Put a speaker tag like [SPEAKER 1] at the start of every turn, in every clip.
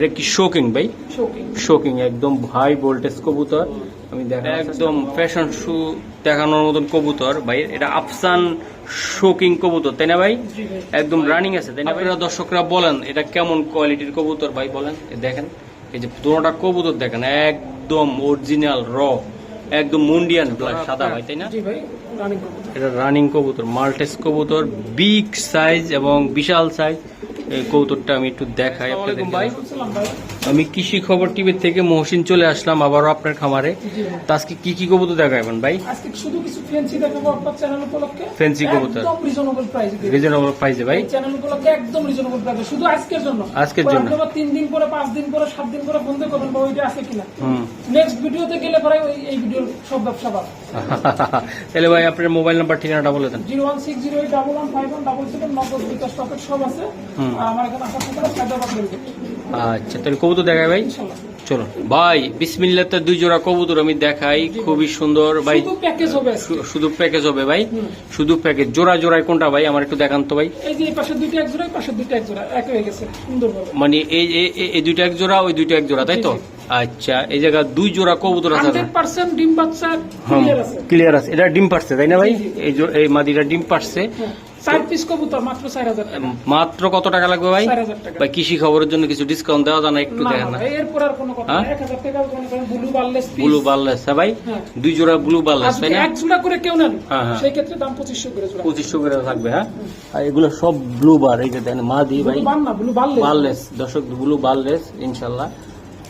[SPEAKER 1] এটা কি শোকিং ভাই? শোকিং একদম হাই ভোল্টেজ কবুতর। আমি দেখা একদম ফ্যাশন শু দেখানোর মতন কবুতর ভাই। এটা আফসান শোকিং কবুতর তাই না ভাই? একদম রানিং আছে তাই না ভাই? আপনারা দর্শকরা বলেন এটা কেমন কোয়ালিটির কবুতর ভাই বলেন? দেখেন এই যে দুটোটা কবুতর দেখেন একদম অরিজিনাল র একদম মুন্ডিয়ান ব্লাড সাদা ভাই তাই না?
[SPEAKER 2] ভাই
[SPEAKER 1] এটা রানিং কবুতর মাল্টেস কবুতর বিগ সাইজ এবং বিশাল সাইজ কবুতরটা আমি একটু দেখাই আপনাদের আমি কৃষি খবর টিভি থেকে মহসিন চলে আসলাম আবারও আপনার খামারে। তো আজকে কি কি কবুতর দেখাবেন ভাই?
[SPEAKER 2] আজকে শুধু কিছু ফ্যান্সি দেখাবো আপনার চ্যানেল উপলক্ষে।
[SPEAKER 1] Fancy কবুতর।
[SPEAKER 2] একদম রিজনেবল প্রাইস
[SPEAKER 1] রিজনেবল প্রাইসে ভাই।
[SPEAKER 2] চ্যানেল উপলক্ষে একদম রিজনেবল প্রাইস শুধু আজকের জন্য।
[SPEAKER 1] আজকের জন্য।
[SPEAKER 2] আপনি আবার তিন দিন পরে পাঁচ দিন পরে সাত দিন পরে ফোন দিয়ে করবেন বা ওইটা আছে কিনা।
[SPEAKER 1] হুম।
[SPEAKER 2] নেক্সট ভিডিওতে গেলে পরে এই ভিডিওর সব ব্যবসা পাবেন।
[SPEAKER 1] তাহলে ভাই আপনার মোবাইল নাম্বার ঠিকানাটা বলে দেন।
[SPEAKER 2] Zero one six zero eight double one five one double seven Nagad bKash টকেট সব আছে। আমার এখানে আসার সাথে হায়দ্রাবাদ বেরোবে
[SPEAKER 1] আচ্ছা তাহলে কবুতর দেখাই ভাই। চলো ভাই বিসমিল্লাতে দুই জোড়া কবুতর আমি দেখাই। খুবই সুন্দর ভাই।
[SPEAKER 2] শুধু প্যাকেজ হবে
[SPEAKER 1] শুধু প্যাকেজ হবে ভাই। শুধু প্যাকেজ জোড়া জোড়ায় কোনটা ভাই? আমার একটু দেখান তো ভাই।
[SPEAKER 2] এই যে পাশে দুইটা এক জোড়া পাশে দুইটা এক জোড়া এক হয়ে গেছে সুন্দরভাবে।
[SPEAKER 1] মানে এই এই- দুইটা এক জোড়া ওই দুইটা এক জোড়া তাই তো? আচ্ছা এই জায়গা দুই জোড়া কবুতর আছে
[SPEAKER 2] ডিম বাচ্চা ক্লিয়ার আছে।
[SPEAKER 1] ক্লিয়ার আছে। এটা ডিম পারছে তাই না ভাই। এই এই মাদিটা ডিম পারছে
[SPEAKER 2] হ্যাঁ। চার পিস কবুতর মাত্র চার হাজার
[SPEAKER 1] মাত্র কত টাকা লাগবে ভাই? ভাই কৃষি খবরের জন্য কিছু ডিসকাউন্ট দেওয়া যায় না একটু দেখেন
[SPEAKER 2] না,
[SPEAKER 1] না।
[SPEAKER 2] এরপর আর কোনো কথা? এক হাজার টাকা ব্লু বার্লেস
[SPEAKER 1] ব্লু বার্লেস হ্যাঁ ভাই?
[SPEAKER 2] হ্যাঁ।
[SPEAKER 1] দুই জোড়া ব্লু বার্লেস তাই না?
[SPEAKER 2] এক জোড়া করে কেউ নেন।
[SPEAKER 1] হ্যাঁ, হ্যাঁ।
[SPEAKER 2] সেই ক্ষেত্রে দাম পঁচিশশো করে জোড়া।
[SPEAKER 1] পঁচিশশো করে থাকবে হ্যাঁ? আর এগুলো সব ব্লু বার এই যে দেখেন ভাই।
[SPEAKER 2] না ব্লু বার্লেস
[SPEAKER 1] বার্লেস দর্শক ব্লু বার্লেস ইনশাল্লাহ।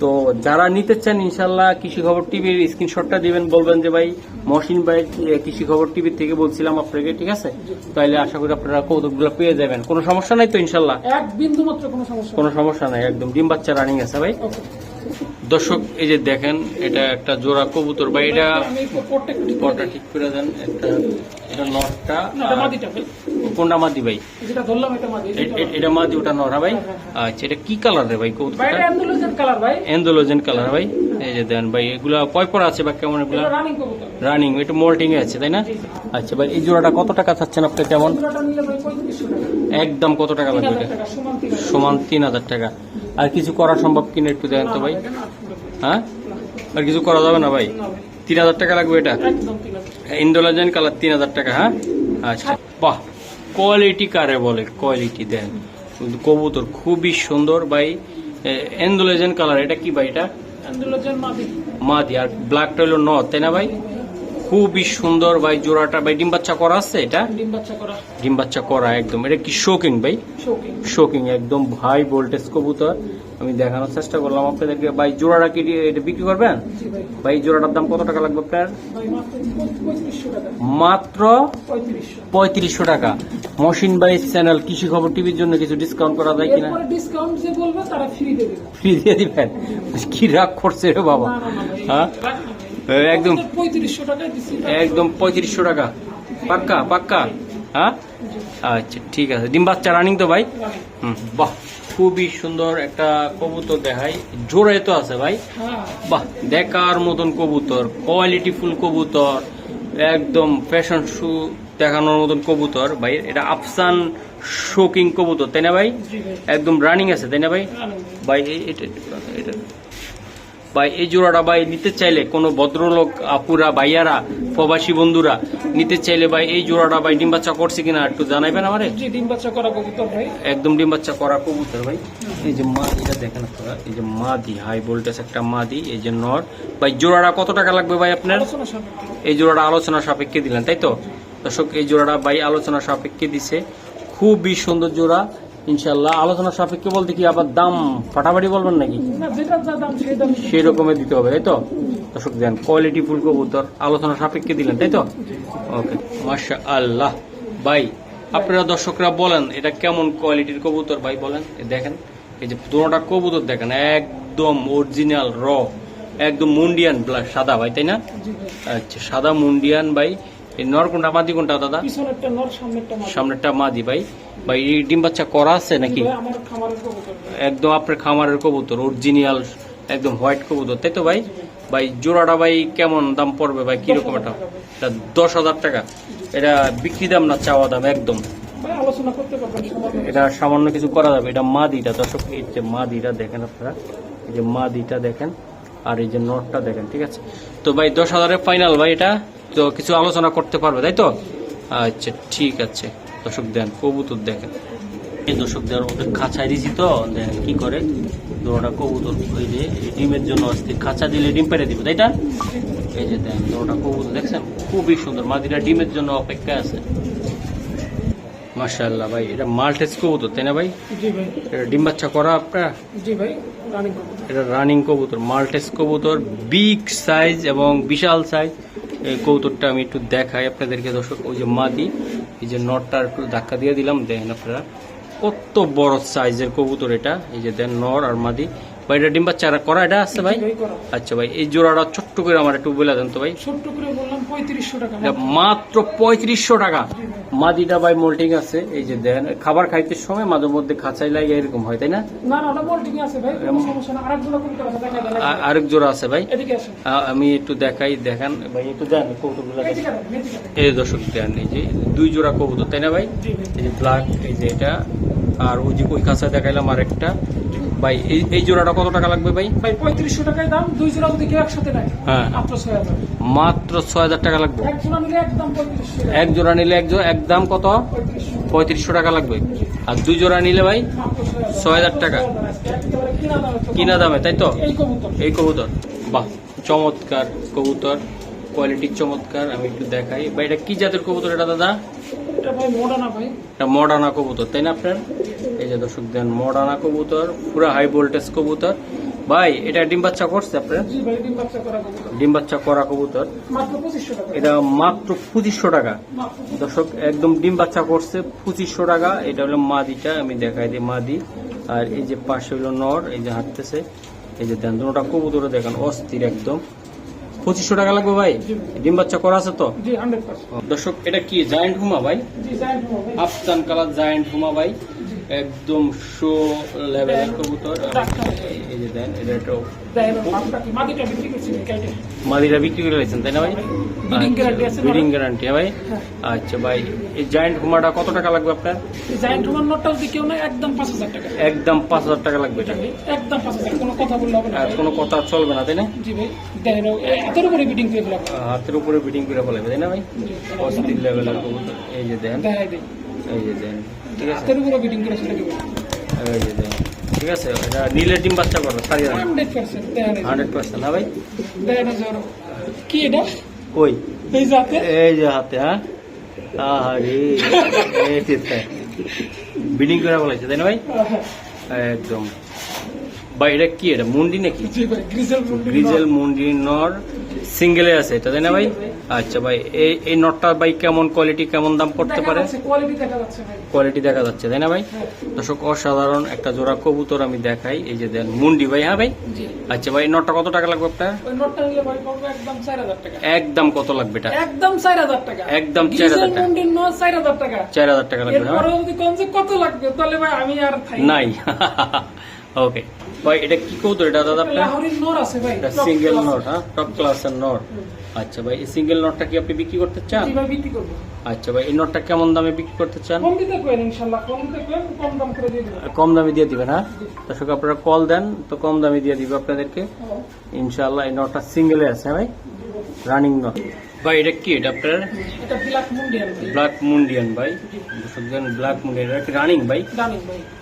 [SPEAKER 1] তো যারা নিতে চান ইনশাল্লাহ কৃষি খবর টিভির স্ক্রিনশটটা দিবেন বলবেন যে ভাই মহসিন ভাই কৃষি খবর টিভির থেকে বলছিলাম আপনাকে ঠিক আছে? তাহলে আশা করি আপনারা কৌতুকগুলো পেয়ে যাবেন। কোনো সমস্যা নাই তো ইনশাল্লাহ
[SPEAKER 2] এক বিন্দু মাত্র কোনো সমস্যা
[SPEAKER 1] কোনো সমস্যা নাই একদম ডিম বাচ্চা রানিং আছে ভাই। দর্শক এই যে দেখেন এটা একটা জোড়া কবুতর। বা এটা
[SPEAKER 2] ঠিক করে
[SPEAKER 1] দেন একটা এটা নটটা
[SPEAKER 2] ভাই।
[SPEAKER 1] কোনটা মাদি ভাই?
[SPEAKER 2] এটা মাদি
[SPEAKER 1] ওটা নরা ভাই? আচ্ছা এটা কি কালার রে ভাই
[SPEAKER 2] কালার ভাই
[SPEAKER 1] এন্ডোলোজেন কালার ভাই। এই যে দেন ভাই এগুলা কয় পর আছে বা কেমন এগুলা?
[SPEAKER 2] রানিং
[SPEAKER 1] এটা মোল্টিং এ আছে তাই না? আচ্ছা ভাই এই জোড়াটা কত টাকা চাচ্ছেন আপনি কেমন? একদম কত টাকা লাগবে
[SPEAKER 2] সমান তিন হাজার
[SPEAKER 1] টাকা। আর কিছু করা সম্ভব কিনা একটু দেখেন তো ভাই। হ্যাঁ? আর কিছু করা যাবে না ভাই? তিন হাজার টাকা লাগবে এটা? ইন্ডোলোজেন কালার তিন হাজার টাকা হ্যাঁ? আচ্ছা। বাহ কোয়ালিটি কারে বলে কোয়ালিটি দেন। কবুতর খুবই সুন্দর ভাই। এন্দোলাজেন কালার এটা কি ভাই এটা?
[SPEAKER 2] মাদি।
[SPEAKER 1] আর ব্ল্যাকটা হলো ন তাই না ভাই? খুবই সুন্দর ভাই জোড়াটা ভাই ডিম বাচ্চা করা আছে এটা?
[SPEAKER 2] ডিম বাচ্চা করা।
[SPEAKER 1] ডিম বাচ্চা করা একদম এটা কি শোকিং ভাই? শোকিং একদম ভাই ভোল্টেজ কবুতর। আমি দেখানোর চেষ্টা করলাম আপনাদেরকে। ভাই জোড়াটা কি এটা বিক্রি করবেন?
[SPEAKER 2] ভাই।
[SPEAKER 1] জোড়াটার দাম কত টাকা লাগবে আপনার?
[SPEAKER 2] মাত্র পঁয়ত্রিশশো টাকা।
[SPEAKER 1] মহসিন ভাই চ্যানেল কৃষি খবর টিভির জন্য কিছু ডিসকাউন্ট করা যায় কিনা?
[SPEAKER 2] ফ্রি
[SPEAKER 1] দিয়ে দিবেন? কি রাগ করছে রে বাবা। হ্যাঁ? একদম একদম পঁয়ত্রিশশো টাকা। পাক্কা পাক্কা? হ্যাঁ? আচ্ছা ঠিক আছে। ডিম বাচ্চা রানিং তো ভাই? হুম বাহ খুবই সুন্দর একটা কবুতর দেখাই। জোরে তো আছে ভাই।
[SPEAKER 2] হ্যাঁ।
[SPEAKER 1] বাহ দেখার মতন কবুতর কোয়ালিটি ফুল কবুতর একদম ফ্যাশন শু দেখানোর মতন কবুতর। ভাই এটা আফসান শোকিং কবুতর তাই না ভাই? একদম রানিং আছে তাই না ভাই। ভাই এটা ভাই এই জোড়াটা ভাই নিতে চাইলে কোনো ভদ্রলোক আপুরা ভাইয়ারা প্রবাসী বন্ধুরা নিতে চাইলে ভাই এই জোড়াটা ভাই ডিম বাচ্চা করছে কিনা একটু জানাইবেন আমারে?
[SPEAKER 2] জি ডিম বাচ্চা করা কবুতর ভাই।
[SPEAKER 1] একদম ডিম বাচ্চা করা কবুতর ভাই। এই যে মা এটা দেখেন আপনারা এই যে মা দি হাই ভোল্টেজ একটা মা দি এই যে নর। ভাই জোড়াটা কত টাকা লাগবে ভাই আপনার? এই জোড়াটা আলোচনা সাপেক্ষে দিলেন তাই তো? দর্শক এই জোড়াটা ভাই আলোচনা সাপেক্ষে দিছে। খুবই সুন্দর জোড়া ইনশাল্লাহ আলোচনা সাপেক্ষে বলতে কি আবার দাম ফাটাফাটি বলবেন নাকি?
[SPEAKER 2] সেই
[SPEAKER 1] রকমের দিতে হবে তাই তো? দর্শক দেন কোয়ালিটি ফুল কবুতর আলোচনা সাপেক্ষে দিলেন তাই তো? ওকে মাশা আল্লাহ ভাই আপনারা দর্শকরা বলেন এটা কেমন কোয়ালিটির কবুতর? ভাই বলেন দেখেন এই যে দুটোটা কবুতর দেখেন একদম অরিজিনাল র একদম মুন্ডিয়ান সাদা ভাই তাই না? আচ্ছা সাদা মুন্ডিয়ান ভাই এই নর কোনটা? মাদি কোনটা দাদা?
[SPEAKER 2] সামনেরটা মাদি।
[SPEAKER 1] ভাই। ভাই এই ডিম বাচ্চা করা আছে নাকি। একদম আপনার খামারের কবুতর অরিজিনাল একদম হোয়াইট কবুতর তাই তো ভাই? ভাই জোড়াটা ভাই কেমন দাম পড়বে ভাই? কীরকম এটা? এটা দশ হাজার টাকা। এটা বিক্রি দাম না চাওয়া দাম একদম। এটা সামান্য কিছু করা যাবে। এটা মাদিটা দর্শক এই যে মাদিটা দেখেন আপনারা। এই যে মাদিটা দেখেন আর এই যে নটটা দেখেন ঠিক আছে? তো ভাই দশ হাজারের ফাইনাল ভাই এটা? তো কিছু আলোচনা করতে পারবে তাই তো? আচ্ছা ঠিক আছে। দর্শক দেন কবুতর দেখেন। এই দর্শকদের ওদের খাঁচায় দিছি তো। দেখেন কি করে? দোড়াটা কবুতর ওই যে ডিমের জন্য অস্থির খাঁচা দিলে ডিম পেরে দিব তাই না? এই যে দেখেন দোড়াটা কবুতর দেখছেন? খুবই সুন্দর। মাদিরা ডিমের জন্য অপেক্ষা আছে। মাশাআল্লাহ ভাই এটা মাল্টেস কবুতর তাই না ভাই? এটা ডিম বাচ্চা করা আপনার?
[SPEAKER 2] জি ভাই রানিং করব
[SPEAKER 1] এটা রানিং কবুতর মাল্টেস কবুতর বিগ সাইজ এবং বিশাল সাইজ এই কবুতরটা আমি একটু দেখাই আপনাদেরকে, দর্শক, ওই যে মাদি, এই যে নটটা একটু ধাক্কা দিয়ে দিলাম, দেখেন আপনারা, কত বড় সাইজের কবুতর এটা, এই যে দেন নর আর মাদি। ভাই এটা ডিম বাচ্চা করা এটা আছে ভাই? আচ্ছা ভাই এই জোড়াটা ছোট্ট করে আমার একটু বলে দেন তো ভাই।
[SPEAKER 2] ছোট্ট করে বললাম পঁয়ত্রিশশো টাকা
[SPEAKER 1] মাত্র। পঁয়ত্রিশশো টাকা। মাদিটা ভাই মোল্টিং আছে এই যে দেন খাবার খাইতে সময় মাঝে মধ্যে খাঁচাই লাগে এরকম হয় তাই না? আরেক জোড়া আছে ভাই। আমি একটু দেখাই দেখান। ভাই একটু দেন কৌতুকগুলো। এই দর্শক দেন এই যে দুই জোড়া কবুতর তাই না ভাই? এই যে ব্ল্যাক এই যে এটা আর ওই যে ওই কাঁচা দেখাইলাম আরেকটা। ভাই এই এই জোড়াটা কত টাকা লাগবে ভাই?
[SPEAKER 2] ভাই পঁয়ত্রিশশো টাকায় দাম দুই জোড়া যদি কেউ একসাথে নেয়
[SPEAKER 1] হ্যাঁ।
[SPEAKER 2] মাত্র ছয় হাজার।
[SPEAKER 1] মাত্র ছয় হাজার টাকা লাগবে।
[SPEAKER 2] এক জোড়া নিলে একদম পঁয়ত্রিশশো
[SPEAKER 1] এক জোড়া নিলে এক জোড়া একদম কত?
[SPEAKER 2] পঁয়ত্রিশশো।
[SPEAKER 1] টাকা লাগবে। আর দুই জোড়া নিলে ভাই ছয় হাজার। টাকা।
[SPEAKER 2] কিনা দামে
[SPEAKER 1] দামে তাই তো?
[SPEAKER 2] এই কবুতর।
[SPEAKER 1] বাহ চমৎকার কবুতর। কোয়ালিটি চমৎকার আমি একটু দেখাই। ভাই এটা কি জাতের কবুতর এটা দাদা?
[SPEAKER 2] এটা ভাই মোড়া ভাই।
[SPEAKER 1] এটা মডার্না কবুতর তাই না আপনার? এই যে দর্শক দেন মডার্না কবুতর পুরো হাই ভোল্টেজ কবুতর। ভাই এটা ডিম বাচ্চা করছে আপনার?
[SPEAKER 2] ডিম বাচ্চা করা কবুতর।
[SPEAKER 1] এটা মাত্র পঁচিশশো টাকা। দর্শক একদম ডিম বাচ্চা করছে পঁচিশশো টাকা। এটা হলো মাদিটা আমি দেখাই দিই মাদি। আর এই যে পাশে হলো নর এই যে হাঁটতেছে। এই যে দেন দুটা কবুতর দেখেন অস্থির একদম। পঁচিশশো টাকা লাগবে ভাই? ডিম বাচ্চা করা আছে তো? দর্শক এটা কি জায়েন্ট হুমা ভাই? আফসান কালার জায়েন্ট হুমা ভাই। একদম শো লেভেলের কবুতর। এই যে দেন এটা একটা
[SPEAKER 2] না মাটিটা বিক্রি
[SPEAKER 1] করে দিয়েছেন তাই না ভাই?
[SPEAKER 2] না?
[SPEAKER 1] ব্রিডিং গ্যারান্টি ভাই?
[SPEAKER 2] হ্যাঁ।
[SPEAKER 1] আচ্ছা ভাই এই জায়েন্ট হুমাটা কত টাকা লাগবে আপনার?
[SPEAKER 2] জায়েন্ট রুমার নোটটা যদি কেউ নেয় একদম পাঁচ হাজার টাকা।
[SPEAKER 1] একদম পাঁচ হাজার টাকা লাগবে এটা।
[SPEAKER 2] একদম পাঁচ হাজার কোনো কথা বললে হবে না।
[SPEAKER 1] আর কোনো কথা চলবে না তাই না?
[SPEAKER 2] জি ভাই দেখেন এতের উপরে বিডিং করে ফেলাম
[SPEAKER 1] হাতের উপরে বিডিং করে ফেলাবে তাই না ভাই? অস্থির লেভেলের কবুতর এই যে দেন। এই যে দেন।
[SPEAKER 2] হাতের উপরে করে দেবো
[SPEAKER 1] যে ঠিক আছে এটা ডিম বাচ্চা করবে সারি
[SPEAKER 2] হান্ড্রেড পার্সেন্ট যে।
[SPEAKER 1] হান্ড্রেড পার্সেন্ট হ্যাঁ ভাই?
[SPEAKER 2] যে কি এটা?
[SPEAKER 1] ওই
[SPEAKER 2] এই জাতে
[SPEAKER 1] এই যে হাতে হ্যাঁ? আরে এই যে বিডিং করে বলেছে তাই না ভাই? একদম। ভাই এটা কি এটা মুন্ডি নাকি?
[SPEAKER 2] জি ভাই গ্রিজেল
[SPEAKER 1] গ্রিজেল মুন্ডি নর। সিঙ্গেলে আছে এটা তাই না ভাই? আচ্ছা ভাই এই এই নটটা ভাই কেমন কোয়ালিটি কেমন দাম করতে পারে?
[SPEAKER 2] কোয়ালিটি দেখা যাচ্ছে
[SPEAKER 1] তাই না ভাই?
[SPEAKER 2] হ্যাঁ।
[SPEAKER 1] দর্শক অসাধারণ একটা জোড়া কবুতর আমি দেখাই এই যে দেন মুন্ডি ভাই হ্যাঁ ভাই? আচ্ছা ভাই নটটা কত টাকা লাগবে আপনার?
[SPEAKER 2] একদম
[SPEAKER 1] কত লাগবে এটা?
[SPEAKER 2] একদম চার হাজার টাকা।
[SPEAKER 1] একদম চার হাজার টাকা।
[SPEAKER 2] চার হাজার টাকা।
[SPEAKER 1] লাগবে হ্যাঁ?
[SPEAKER 2] কত লাগবে তাহলে ভাই আমি আর
[SPEAKER 1] নাই। ওকে ভাই এটা কি কবুতর? এটা দাদা আপনার? সিঙ্গেল। নট হ্যাঁ? টপ ক্লাসের নট আচ্ছা ভাই এই সিঙ্গেল নটটা কি আপনি বিক্রি করতে চান? আচ্ছা ভাই এই নটটা কেমন দামে বিক্রি করতে চান?
[SPEAKER 2] কম ইনশাল্লাহ দাম দিয়ে
[SPEAKER 1] দিবেন। হ্যাঁ? দর্শক আপনারা কল দেন তো কম দামে দিয়ে দিবে আপনাদেরকে। ইনশাআল্লাহ এই নটটা সিঙ্গেলে আছে হ্যাঁ ভাই। রানিং নট ভাই এটা কি? এটা আপনার?
[SPEAKER 2] এটা ব্ল্যাক মুন্ডিয়ান ভাই।
[SPEAKER 1] ব্ল্যাক মুন্ডিয়ান ভাই। দর্শক ব্ল্যাক মুন্ডিয়ান এটা রানিং ভাই?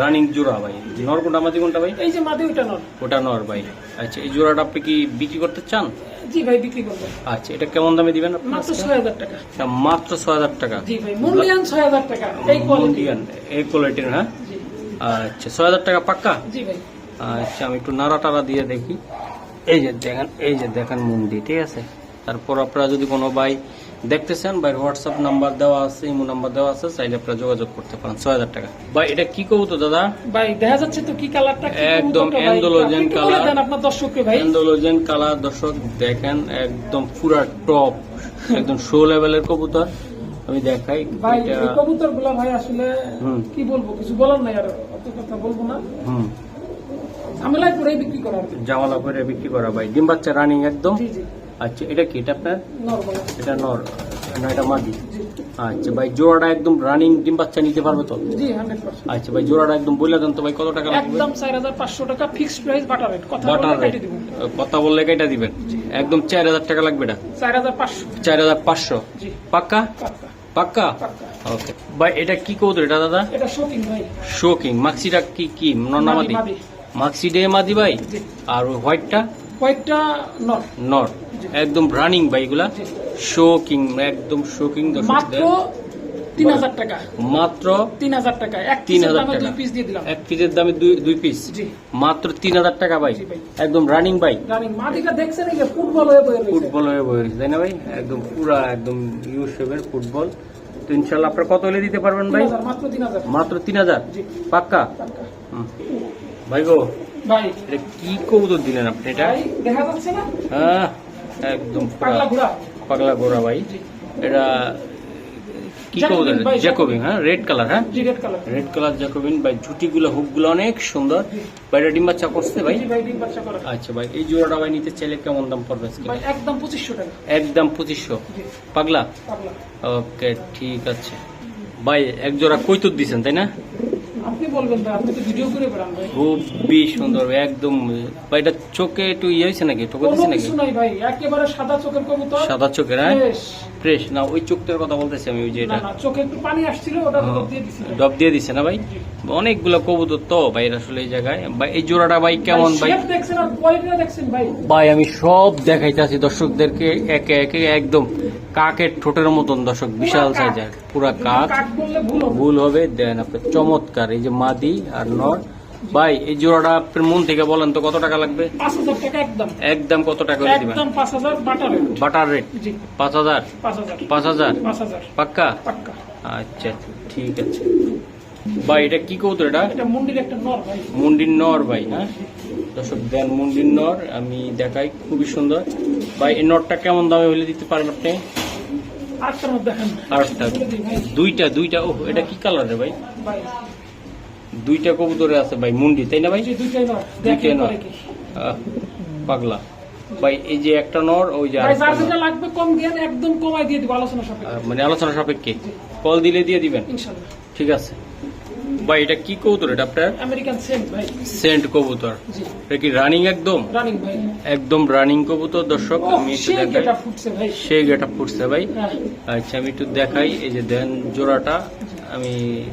[SPEAKER 1] রানিং জোড়া ভাই। নর কোনটা? মাদি কোনটা ভাই?
[SPEAKER 2] এই যে মাদি ওইটা নট
[SPEAKER 1] ওটা নর ভাই। আচ্ছা এই জোড়াটা আপনি কি বিক্রি করতে চান?
[SPEAKER 2] জি ভাই বিক্রি করব।
[SPEAKER 1] আচ্ছা এটা কেমন দামে দিবেন আপনি
[SPEAKER 2] মাত্র হাজার টাকা।
[SPEAKER 1] এটা মাত্র ছয় হাজার টাকা।
[SPEAKER 2] জি ভাই মুন্ডিয়ান ছয় হাজার টাকা। এই কোয়ালিটি
[SPEAKER 1] এই কোয়ালিটির হ্যাঁ? আচ্ছা টাকা পাক্কা?
[SPEAKER 2] জি ভাই।
[SPEAKER 1] আচ্ছা আমি একটু নাড়া টাড়া দিয়ে দেখি। এই যে দেখেন এই যে দেখেন মুন্ডি ঠিক আছে? তারপর আপনারা যদি কোনো ভাই দেখতেছেন ভাই হোয়াটসঅ্যাপ নাম্বার দেওয়া আছে ইমো নাম্বার দেওয়া আছে চাইলে আপনারা যোগাযোগ করতে পারেন। ছয় হাজার টাকা। ভাই এটা কি কবু তো দাদা?
[SPEAKER 2] ভাই দেখা যাচ্ছে তো কি কালারটা
[SPEAKER 1] একদম colour।
[SPEAKER 2] দেন আপনার দর্শককে ভাই?
[SPEAKER 1] এন্ডোলোজেন কালার দর্শক দেখেন একদম পুরা টপ একদম শো লেভেলের কবুতর। আমি দেখাই
[SPEAKER 2] ভাই এই কবুতরগুলা ভাই আসলে
[SPEAKER 1] হুম।
[SPEAKER 2] কি বলব কিছু বলার নাই আর অত কথা বলব না।
[SPEAKER 1] হুম।
[SPEAKER 2] ঝামেলায় পরেই বিক্রি করা। হবে
[SPEAKER 1] জামালা করে বিক্রি করা ভাই। ডিম বাচ্চা রানিং একদম।
[SPEAKER 2] জি জি।
[SPEAKER 1] আচ্ছা এটা কি? এটা আপনার? এটা নর না এটা মাদি। আচ্ছা ভাই জোড়াটা একদম রানিং ডিম বাচ্চা নিতে পারবে তো?
[SPEAKER 2] জি
[SPEAKER 1] আচ্ছা ভাই জোড়াটা একদম বলে দেন তো ভাই কত টাকা লাগবে?
[SPEAKER 2] একদম চার হাজার পাঁচশো টাকা ফিক্সড প্রাইস বাটার রেট কথা কেটে
[SPEAKER 1] বললে কেটে দিবেন। একদম চার হাজার টাকা লাগবে এটা?
[SPEAKER 2] চার হাজার পাঁচশো।
[SPEAKER 1] চার হাজার পাঁচশো?
[SPEAKER 2] জি।
[SPEAKER 1] পাক্কা?
[SPEAKER 2] পাক্কা।
[SPEAKER 1] ওকে। ভাই এটা কি কৌতো এটা দাদা?
[SPEAKER 2] এটা শপিং ভাই।
[SPEAKER 1] শোকিং মাক্সিটা কি কি? নন্নামাদি
[SPEAKER 2] মাদি, মাদি।
[SPEAKER 1] মাক্সি ডে মাদি ভাই? আর হোয়াইটটা
[SPEAKER 2] কয়েকটা নট।
[SPEAKER 1] নর একদম রানিং
[SPEAKER 2] জি।
[SPEAKER 1] শোকিং একদম শোকিং
[SPEAKER 2] মাত্র তিন হাজার টাকা।
[SPEAKER 1] মাত্র
[SPEAKER 2] তিন হাজার টাকা। এক
[SPEAKER 1] 3000
[SPEAKER 2] পিসের
[SPEAKER 1] টাকা।
[SPEAKER 2] দুই পিস দিয়ে দিলাম।
[SPEAKER 1] এক পিসের দামে দুই দুই পিস মাত্র তিন হাজার টাকা ভাই একদম রানিং ভাই
[SPEAKER 2] রানিং মাটিটা দেখছেন এই ফুটবল হয়ে বয়ে
[SPEAKER 1] ফুটবল হয়ে বয়ে তাই না ভাই? একদম পুরা একদম ইউ শেপের ফুটবল। তো ইনশাল্লাহ আপনার কত হলে দিতে পারবেন ভাই?
[SPEAKER 2] মাত্র তিন হাজার।
[SPEAKER 1] মাত্র তিন হাজার? পাক্কা। ভাই গো এটা কি কবুতর দিলেন আপনি এটা?
[SPEAKER 2] দেখা যাচ্ছে না?
[SPEAKER 1] হ্যাঁ একদম
[SPEAKER 2] পাগলা ঘোড়া।
[SPEAKER 1] ভাই। এটা কি
[SPEAKER 2] জ্যাকোবিন
[SPEAKER 1] কবুতর জ্যাকোবিন হ্যাঁ রেড কালার হ্যাঁ?
[SPEAKER 2] Red colour
[SPEAKER 1] red colour jacobin ভাই ঝুটিগুলো হুকগুলো অনেক সুন্দর। ভাই এটা ডিম বাচ্চা করছে ভাই? আচ্ছা ভাই এই জোড়াটা ভাই নিতে চাইলে কেমন দাম পড়বে
[SPEAKER 2] ভাই একদম পঁচিশশো টাকা।
[SPEAKER 1] একদম পঁচিশশো? পাগলা?
[SPEAKER 2] পাগলা।
[SPEAKER 1] ওকে ঠিক আছে। ভাই এক জোড়া কৈতুর দিছেন তাই না?
[SPEAKER 2] আপনি বলবেন ভাই আপনি তো ভিডিও করে বেড়ান ভাই।
[SPEAKER 1] খুবই সুন্দর একদম ভাই এটা চোখে একটু ইয়ে হয়েছে নাকি? দিচ্ছে নাকি?
[SPEAKER 2] কিছু নাই ভাই একেবারে সাদা চোখের কবুতর।
[SPEAKER 1] সাদা চোখের হ্যাঁ?
[SPEAKER 2] ফ্রেশ
[SPEAKER 1] ফ্রেশ না ওই চোখটার কথা বলতেছি আমি ওই যে এটা।
[SPEAKER 2] না চোখে একটু পানি আসছিল ওটা তো দিয়ে দিছি।
[SPEAKER 1] ডব দিয়ে দিছে না ভাই? অনেকগুলো কবুতর তো ভাই আসলে এই জায়গায়। ভাই এই জোড়াটা ভাই কেমন ভাই?
[SPEAKER 2] ভাই?
[SPEAKER 1] আমি সব দেখাইতেছি দর্শকদেরকে একে একে একদম কাকের ঠোঁটের মতন দর্শক বিশাল। সাইজের পুরা কাক।
[SPEAKER 2] ভুল হবে।
[SPEAKER 1] দেন আপনার চমৎকার এই যে মাদি আর নর। ভাই এই জোড়াটা আপনার মন থেকে বলেন তো কত টাকা লাগবে?
[SPEAKER 2] একদম।
[SPEAKER 1] কত টাকা দিবেন?
[SPEAKER 2] বাটার রেট
[SPEAKER 1] পাঁচ হাজার?
[SPEAKER 2] পাঁচ হাজার।
[SPEAKER 1] পাক্কা। আচ্ছা ঠিক আছে। ভাই এটা কি কৌতো এটা?
[SPEAKER 2] এটা মন্দির একটা নর ভাই।
[SPEAKER 1] মুন্ডির নর ভাই হ্যাঁ? দর্শক দেন মুন্ডির নর আমি দেখাই খুবই সুন্দর। ভাই এই নরটা কেমন দামে হলে দিতে পারেন আপনি? দুইটা দুইটা এটা কি কালারের ভাই?
[SPEAKER 2] ভাই।
[SPEAKER 1] দুইটা কবুতরে আছে ভাই মুন্ডি তাই না ভাই?
[SPEAKER 2] দুইটাই নর
[SPEAKER 1] দুইটাই পাগলা। ভাই এই যে একটা নর ওই যে
[SPEAKER 2] ভাই
[SPEAKER 1] আরেকটা
[SPEAKER 2] যার
[SPEAKER 1] নর।
[SPEAKER 2] যেটা লাগবে কম দিয়ে একদম কমাই দিয়ে দিব আলোচনা সাপেক্ষে।
[SPEAKER 1] আহ, মানে আলোচনা সাপেক্ষে। কল দিলে দিয়ে দিবেন? ঠিক আছে। ভাই এটা কি কবুতর এটা আপনার?
[SPEAKER 2] আমেরিকান সেন্ট ভাই।
[SPEAKER 1] সেন্ট কবুতর। এটা কি রানিং একদম?
[SPEAKER 2] রানিং ভাই।
[SPEAKER 1] একদম রানিং কবুতর দর্শক আমি একটু দেখাই। সেই গেটা ফুটছে ভাই।
[SPEAKER 2] হ্যাঁ।
[SPEAKER 1] আচ্ছা আমি একটু দেখাই। এই যে দেন জোড়াটা আমি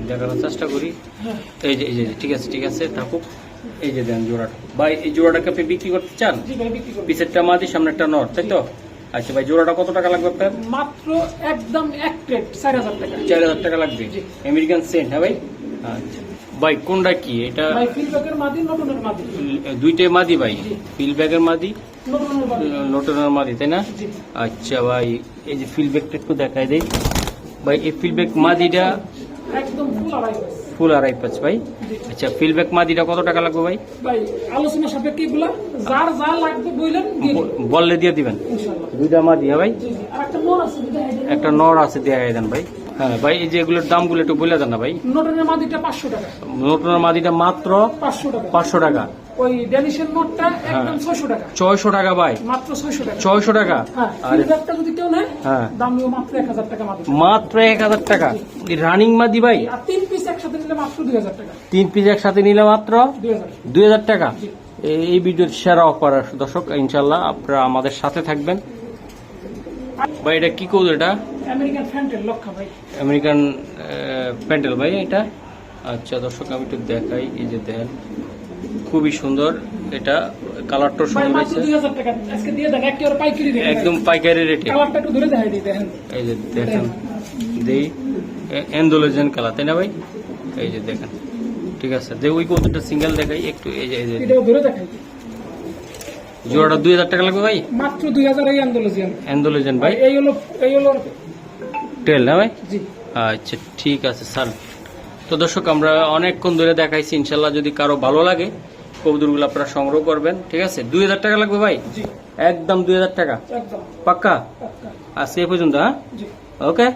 [SPEAKER 1] দেখানোর চেষ্টা করি।
[SPEAKER 2] হ্যাঁ।
[SPEAKER 1] এই যে এই যে ঠিক আছে ঠিক আছে থাকুক। এই যে দেন জোড়াটা। ভাই এই জোড়াটাকে আপনি বিক্রি করতে চান? পিসেরটা মাদি সামনে একটা নর তাই তো? আচ্ছা ভাই জোড়াটা কত টাকা লাগবে আপনার?
[SPEAKER 2] মাত্র একদম এক প্লেট চার হাজার টাকা।
[SPEAKER 1] চার হাজার টাকা লাগবে? আমেরিকান সেন্ট হ্যাঁ ভাই? আচ্ছা। ভাই কোনটা কি? এটা দুইটাই মাদি ভাই। ফিল ব্যাগের মাদি? লোটনের মাদি। তাই না? আচ্ছা ভাই এই যে ফিল ব্যাগটা একটু দেখাই দেই। ভাই এই ফিল ব্যাগ মাদিটা
[SPEAKER 2] ফুল আড়াই
[SPEAKER 1] পাঁচ ভাই? আচ্ছা ফিল ব্যাগ মাদিটা কত টাকা লাগবে ভাই?
[SPEAKER 2] ভাই আলোচনা সাপেক্ষে এগুলা যার যা লাগবে বললেন দিয়ে
[SPEAKER 1] বললে দিয়ে দিবেন। দুইটা মাদি হ্যাঁ ভাই?
[SPEAKER 2] একটা নর আছে
[SPEAKER 1] দেখাই দেন ভাই। হ্যাঁ ভাই এই যে এগুলোর দামগুলো একটু বলে দেন না ভাই।
[SPEAKER 2] নটনের মাদিটা পাঁচশো টাকা।
[SPEAKER 1] নতুনের মাদিটা মাত্র
[SPEAKER 2] পাঁচশো টাকা।
[SPEAKER 1] পাঁচশো টাকা।
[SPEAKER 2] ওই ড্যানিশের নোটটা একদম ছয়শো টাকা।
[SPEAKER 1] ছয়শো টাকা ভাই।
[SPEAKER 2] মাত্র ছয়শো টাকা।
[SPEAKER 1] ছয়শো টাকা।
[SPEAKER 2] হ্যাঁ যদি কেউ নেয়
[SPEAKER 1] হ্যাঁ।
[SPEAKER 2] মাত্র এক হাজার টাকা মাত্র
[SPEAKER 1] মাত্র এক হাজার টাকা। রানিং মাদি ভাই?
[SPEAKER 2] তিন পিস একসাথে নিলে মাত্র দুই হাজার টাকা।
[SPEAKER 1] তিন পিস একসাথে নিলে মাত্র
[SPEAKER 2] দুই হাজার।
[SPEAKER 1] টাকা। এই- এই ভিডিওর সেরা অফার দর্শক ইনশাল্লাহ আপনারা আমাদের সাথে থাকবেন। ভাই এটা কি কৌদ এটা?
[SPEAKER 2] আমেরিকান ফ্যান্টেল লক্ষা ভাই।
[SPEAKER 1] আমেরিকান প্যান্ডেল ভাই এটা? আচ্ছা দর্শক আমি একটু দেখাই এই যে দেন। খুবই সুন্দর এটা কালারটাও
[SPEAKER 2] ভাই
[SPEAKER 1] সুন্দর হয়েছে। একদম পাইকারি রেটে।
[SPEAKER 2] কালারটা
[SPEAKER 1] এই যে দেখেন দেই। এন্ডোলোজেন কালার তাই না ভাই? এই যে দেখেন ঠিক আছে। যে ওই কৌতুকটা সিঙ্গেল দেখাই একটু এই যে এই যে
[SPEAKER 2] এটাও ধরে দেখাই দিই।
[SPEAKER 1] জোড়াটা দুই হাজার টাকা লাগবে ভাই?
[SPEAKER 2] মাত্র দুই হাজার এই
[SPEAKER 1] ভাই?
[SPEAKER 2] এই হলো এই হলো
[SPEAKER 1] টেল না ভাই?
[SPEAKER 2] জি।
[SPEAKER 1] আচ্ছা ঠিক আছে স্যার তো দর্শক আমরা অনেকক্ষণ ধরে দেখাইছি ইনশাল্লাহ যদি কারও ভালো লাগে কবুতরগুলো আপনারা সংগ্রহ করবেন ঠিক আছে? দুই হাজার টাকা লাগবে ভাই? একদম দুই হাজার টাকা। পাক্কা?
[SPEAKER 2] পাক্কা।
[SPEAKER 1] আজকে এই পর্যন্ত হ্যাঁ? ওকে